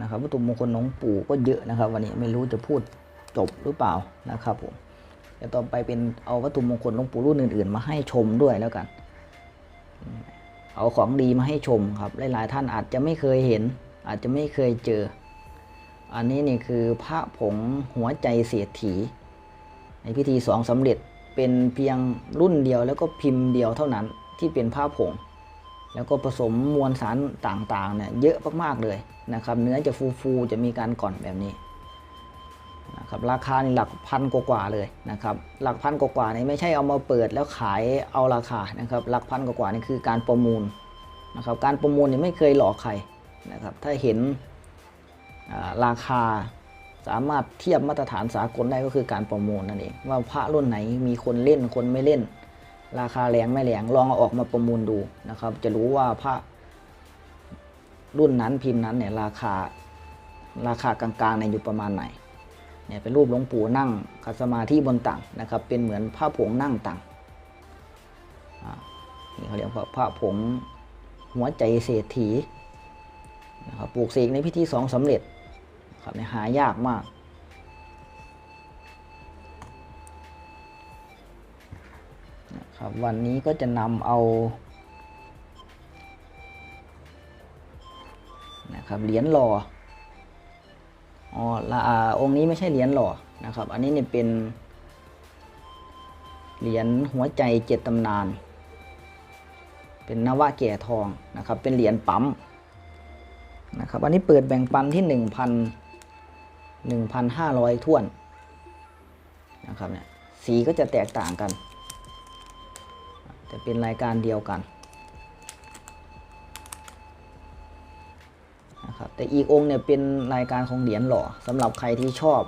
นะครับวัตถุมงคลหลวงปู่ก็เยอะนะครับ วันนี้ไม่รู้จะพูดจบหรือเปล่านะครับผมเดี๋ยวต่อไปเป็นเอาวัตถุมงคลหลวงปู่รุ่นอื่น ๆ มาให้ชมด้วยแล้วกัน เอาของดีมาให้ชมครับหลายๆท่านอาจจะไม่เคยเห็น อาจจะไม่เคยเจอ อันนี้นี่คือพระผงหัวใจเศรษฐี ในพิธีสองสำเร็จเป็นเพียงรุ่นเดียวแล้วก็พิมพ์เดียวเท่านั้นที่เป็นผ้าผง แล้วก็ผสมมวลสารต่างๆเนี่ยเยอะมากๆเลยนะครับ เนื้อจะฟูๆจะมีการก่อนแบบนี้นะครับราคานี่หลักพันกว่าๆเลยนะครับ หลักพันกว่าๆนี่ไม่ใช่เอามาเปิดแล้วขายเอาราคานะครับ หลักพันกว่าๆนี่คือการประมูลนะครับ การประมูลนี่ไม่เคยหลอกใครนะครับ ถ้าเห็นราคาสามารถเทียบมาตรฐานสากลได้ก็คือการประมูลนั่นเองว่าพระรุ่นไหนมีคนเล่นคนไม่เล่น ราคาแรงไม่แรงลองเอาออกมาประมูลดูนะครับ จะรู้ว่าพระรุ่นนั้นพิมพ์นั้นเนี่ยราคาราคากลางๆในอยู่ประมาณไหนเนี่ยเป็นรูปหลวงปู่นั่งคัสมาธิบนตังนะครับ เป็นเหมือนพระผงนั่งตังนี่เขาเรียกว่าพระผงหัวใจเศรษฐีนะครับปลูกเสกในพิธีสองสำเร็จครับเนี่ยหายากมาก ครับวันนี้ก็จะนำเอานะครับเหรียญหล่ออ๋อละอาองค์นี้ไม่ใช่เหรียญหล่อนะครับ อันนี้เนี่ยเป็นเหรียญหัวใจเจ็ดตำนาน เป็นนวะแก่ทองนะครับ เป็นเหรียญปั๊มนะครับอันนี้เปิดแบ่งปันที่หนึ่งพันหนึ่งพันห้าร้อยถ้วนนะครับเนี่ยสีก็จะแตกต่างกัน แต่เป็นรายการเดียวกันนะครับแต่อีกองค์เนี่ยเป็นรายการของเหรียญหล่อสำหรับใครที่ชอบ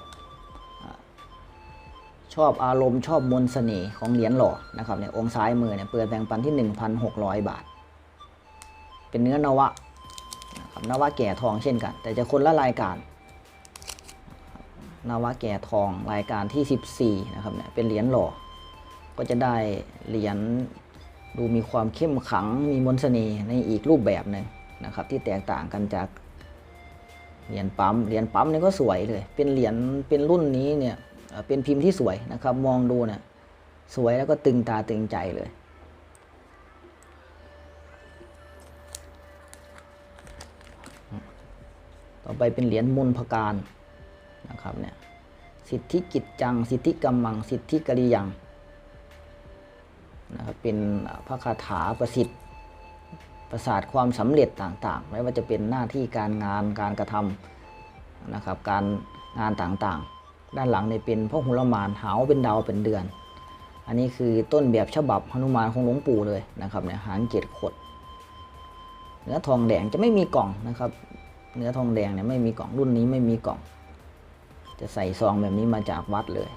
ชอบอารมณ์ชอบมนต์เสน่ห์ของเหรียญหล่อนะครับเนี่ยองค์ซ้ายมือเนี่ยเปิดแบ่งปันที่ 1,600 บาท เป็นเนื้อนวะนะครับนวะแก่ทองเช่นกัน แต่จะคนละรายการนวะแก่ทองรายการที่ 14นะครับเนี่ยเป็นเหรียญหล่อ ก็จะได้เหรียญ ดูมีความเข้มขังมีมนต์เสน่ห์ในอีกรูปแบบหนึ่งนะครับ ที่แตกต่างกันจากเหรียญปั๊มเหรียญปั๊มนี่ก็สวยเลย เป็นเหรียญเป็นรุ่นนี้เนี่ยเอ่อเป็นพิมพ์ที่สวยนะครับ มองดูเนี่ยสวยแล้วก็ตึงตาตึงใจเลยต่อไปเป็นเหรียญมุนพการนะครับเนี่ยสิทธิกิจจัง สิทธิกำมัง สิทธิกริยัง นะครับเป็นพระคาถาประสิทธิ์ประสาทความสำเร็จต่างๆ ไม่ว่าจะเป็นหน้าที่การงานการกระทำนะครับการงานต่างๆ ด้านหลังเนี่ยเป็นพระหุลมานหาวเป็นดาวเป็นเดือน อันนี้คือต้นแบบฉบับหนุมานของหลวงปู่เลยนะครับเนี่ยหางเจ็ดขด เนื้อทองแดงจะไม่มีกล่องนะครับ เนื้อทองแดงเนี่ยไม่มีกล่องรุ่นนี้ไม่มีกล่อง จะใส่ซองแบบนี้มาจากวัดเลย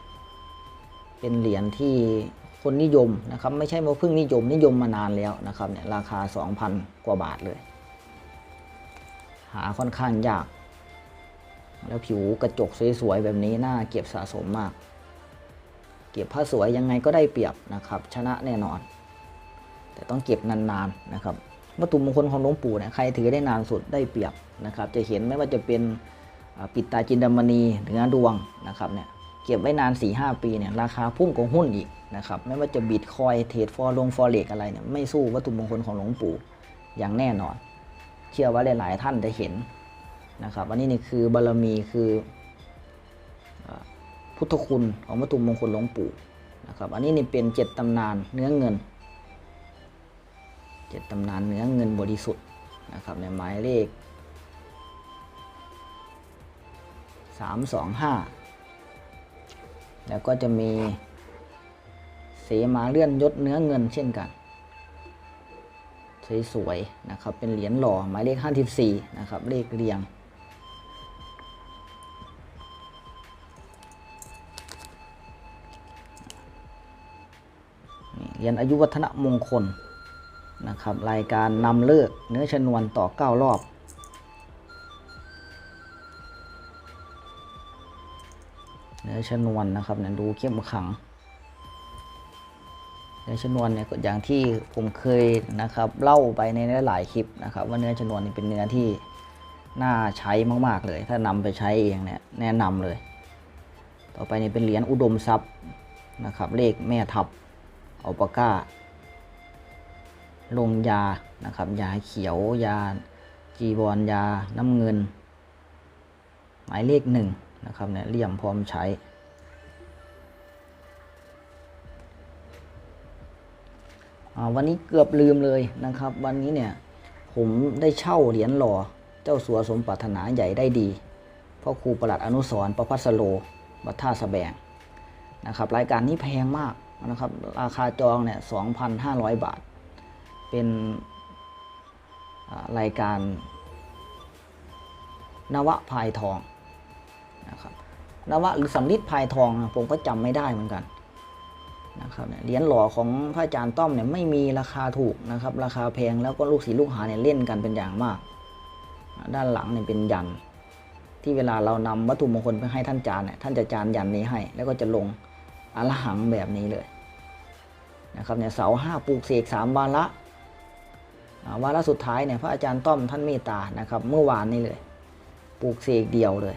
เป็นเหรียญที่ คนนิยมนะครับไม่ใช่มาเพิ่งนิยมนิยมมานานแล้วนะครับเนี่ยราคา 2,000 กว่าบาทเลย หาค่อนข้างยาก แล้วผิวกระจกสวยๆแบบนี้น่าเก็บสะสมมาก เก็บผ้าสวยยังไงก็ได้เปรียบนะครับ ชนะแน่นอน แต่ต้องเก็บนานๆนะครับวัตถุมงคลของหลวงปู่เนี่ยใครถือได้นานสุดได้เปรียบนะครับ จะเห็นไม่ว่าจะเป็นปิดตาจินดามณีเนื้อดวงนะครับเนี่ย เก็บไว้นาน 4-5 ปีเนี่ยราคาพุ่งกว่าหุ้นอีกนะครับไม่ว่าจะบิตคอยเทรดฟอร์ลงฟอเร็กอะไรเนี่ยไม่สู้วัตถุมงคลของหลวงปู่อย่างแน่นอน เชื่อว่าหลายๆท่านจะเห็นนะครับอันนี้นี่คือบารมีคือพุทธคุณของวัตถุมงคลหลวงปู่นะครับอันนี้นี่เป็นเจ็ดตำนานเนื้อเงินเจ็ดตำนานเนื้อเงินบริสุทธิ์นะครับในหมายเลขสามสองห้า แล้วก็จะมีเสมาเลื่อนยศเนื้อเงินเช่นกัน สวยๆนะครับ เป็นเหรียญหล่อหมายเลข 54 นะครับ เลขเรียง เหรียญอายุวัฒนมงคลนะครับ รายการนำเลิกเนื้อชนวนต่อ 9 รอบ เนื้อชนวนนะครับเนี่ยดูเข้มขลังเนื้อชนวนเนี่ยก็อย่างที่ผมเคยนะครับเล่าไปในหลายคลิปนะครับว่าเนื้อชนวนนี่เป็นเนื้อที่น่าใช้มาก ๆ เลย ถ้านำไปใช้เองเนี่ยแนะนำเลย ต่อไปนี่เป็นเหรียญอุดมทรัพย์นะครับ เลขแม่ทับอัลปาก้าลงยานะครับ ยาเขียวยาจีบอลยาน้ำเงิน หมายเลขหนึ่ง นะครับเนี่ยเลี่ยมพร้อมใช้อ่าวันนี้เกือบลืมเลยนะครับ วันนี้เนี่ยผมได้เช่าเหรียญหล่อเจ้าสัวสมปรารถนาใหญ่ได้ดีพ่อครูประหลัดอนุสรประพัสโลวัดท่าสแบงนะครับรายการนี้แพงมากนะครับราคาจองเนี่ย 2,500 บาท เป็นรายการนวะพายทอง นะครับนวะหรือสำลิดพายทองนะผมก็จำไม่ได้เหมือนกันนะครับเหรียญหล่อของพระอาจารย์ต้อมเนี่ยไม่มีราคาถูกนะครับ ราคาแพงแล้วก็ลูกศิษย์ลูกหาเนี่ยเล่นกันเป็นอย่างมาก ด้านหลังเนี่ยเป็นยัน ที่เวลาเรานำวัตถุมงคลไปให้ท่านจานเนี่ยท่านจะจานยันนี้ให้ แล้วก็จะลงอรหังแบบนี้เลยนะครับเนี่ยเสาห้าปลูกเสกสามวาระวาระสุดท้ายเนี่ยพระอาจารย์ต้อมท่านเมตตานะครับ เมื่อวานนี้เลย ปลูกเสกเดียวเลย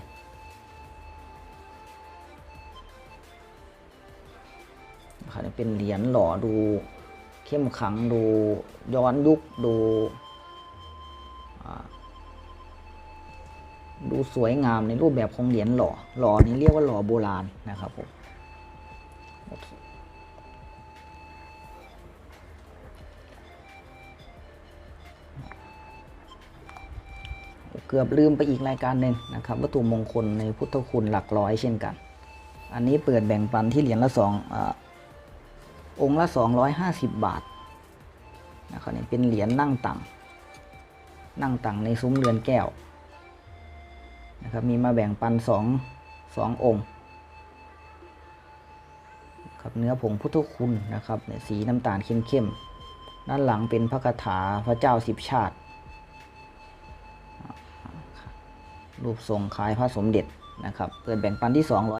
นะครับเป็นเหรียญหล่อดูเข้มขังดูย้อนยุคดูดูสวยงามในรูปแบบของเหรียญหล่อ หล่อนี้เรียกว่าหล่อโบราณนะครับผมเกือบลืมไปอีกรายการหนึ่งนะครับวัตถุมงคลในพุทธคุณหลักร้อยเช่นกัน อันนี้เปิดแบ่งปันที่เหรียญละสองอ องค์ละ 250 บาทนะครับนี่เป็นเหรียญนั่งตังนั่งตังในซุ้มเรือนแก้วนะครับมีมาแบ่งปันสองสององค์ครับเนื้อผงพุทธคุณนะครับเนี่ยสีน้ำตาลเข้มๆด้านหลังเป็นพระคาถาพระเจ้าสิบชาติ รูปทรงคล้ายพระสมเด็จนะครับเปิดแบ่งปันที่200